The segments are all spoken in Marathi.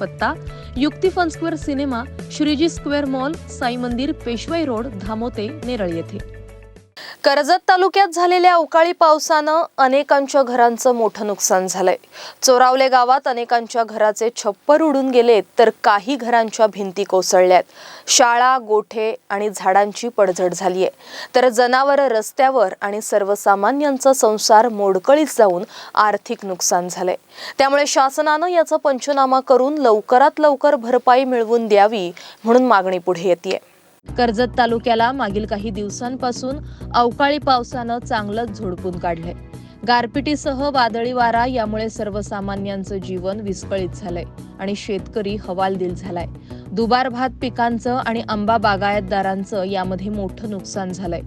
पत्ता युक्ती fun square cinema Shriji square mall Sai Mandir Peshwai road धामोते Neral येथे. कर्जत तालुक्यात झालेल्या अवकाळी पावसानं अनेकांच्या घरांचं मोठं नुकसान झालंय. चोरावले गावात अनेकांच्या घराचे छप्पर उडून गेलेत तर काही घरांच्या भिंती कोसळल्यात. शाळा गोठे आणि झाडांची पडझड झालीय. तर जनावरं रस्त्यावर आणि सर्वसामान्यांचा संसार मोडकळीत जाऊन आर्थिक नुकसान झालंय. त्यामुळे शासनानं याचा पंचनामा करून लवकरात लवकर भरपाई मिळवून द्यावी म्हणून मागणी पुढे येते कर्जत तालुक्याला मागील काही दिवसांपासून अवकाळी पावसानं चांगलंच झोडपून काढलंय. गारपिटीसह वादळी वारा यामुळे सर्वसामान्यांचं जीवन विस्कळीत झालंय आणि शेतकरी हवालदिल झालाय. दुबार भात पिकांचं आणि आंबा बागायतदारांचं यामध्ये मोठं नुकसान झालंय.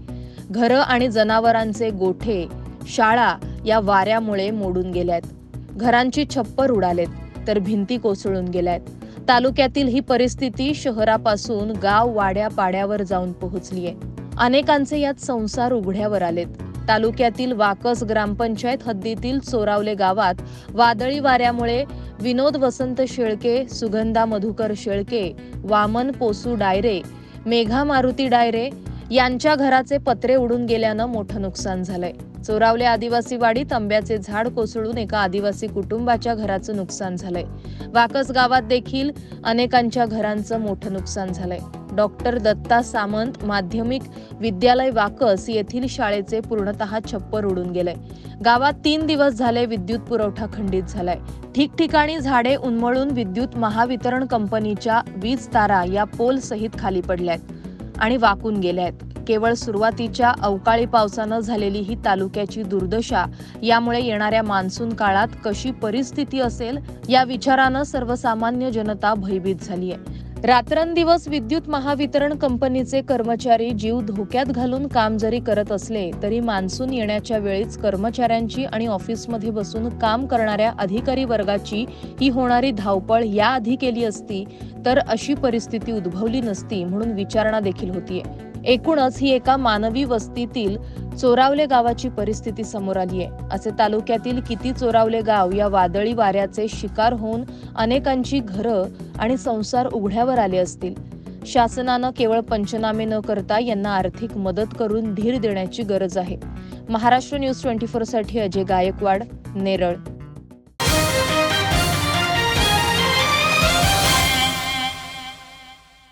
घरं आणि जनावरांचे गोठे शाळा या वाऱ्यामुळे मोडून गेल्यात. घरांची छप्पर उडालेत तर भिंती कोसळून गेल्यात. तालुक्यातील ही परिस्थिती शहरापासून गाव वाड्या पाड्यावर जाऊन पोहोचली आहे अनेकांचे यात संसार उघड्यावर आलेत. तालुक्यातील वाकस ग्रामपंचायत हद्दीतील चोरावले गावात वादळी वाऱ्यामुळे विनोद वसंत शेळके सुगंधा मधुकर शेळके वामन पोसू डायरे मेघा मारुती डायरे यांच्या घराचे पत्रे उडून गेल्यानं मोठं नुकसान झालंय. चोरावले आदिवासी वाडीत आंब्याचे झाड कोसळून एका आदिवासी कुटुंबाच्या घराचं नुकसान झालंय. वाकस गावात देखील अनेकांच्या घरांचं मोठं नुकसान झालंय. डॉक्टर दत्ता सामंत माध्यमिक विद्यालय वाकस येथील शाळेचे पूर्णतः छप्पर उडून गेले गावात तीन दिवस झाले विद्युत पुरवठा खंडित झालाय. ठिकठिकाणी झाडे उन्मळून विद्युत महावितरण कंपनीच्या वीज तारा या पोल सहित खाली पडल्यात आणि वाकून गेल्या आहेत केवळ सुरुवातीच्या अवकाळी पावसानं झालेली ही तालुक्याची दुर्दशा. यामुळे येणाऱ्या मान्सून काळात कशी परिस्थिती असेल या विचारानं सर्वसामान्य जनता भयभीत झाली आहे रात्रंदिवस विद्युत महावितरण कंपनीचे कर्मचारी जीव धोक्यात घालून काम जरी करत असले तरी मान्सून येण्याच्या वेळीच कर्मचाऱ्यांची आणि ऑफिसमध्ये बसून काम करणाऱ्या अधिकारी वर्गाची ही होणारी धावपळ याआधी केली असती तर अशी परिस्थिती उद्भवली नसती म्हणून विचारणा देखील होतीये. एकूणच ही एका मानवी वस्तीतील चोरावले गावाची परिस्थिती समोर आली आहे. असे तालुक्यातील किती चोरावले गाव या वादळी वाऱ्याचे शिकार होऊन अनेकांची घरं आणि संसार उघड्यावर आले असतील. शासनानं केवळ पंचनामे न करता यांना आर्थिक मदत करून धीर देण्याची गरज आहे. महाराष्ट्र न्यूज ट्वेंटी फोरसाठी अजय गायकवाड नेरळ.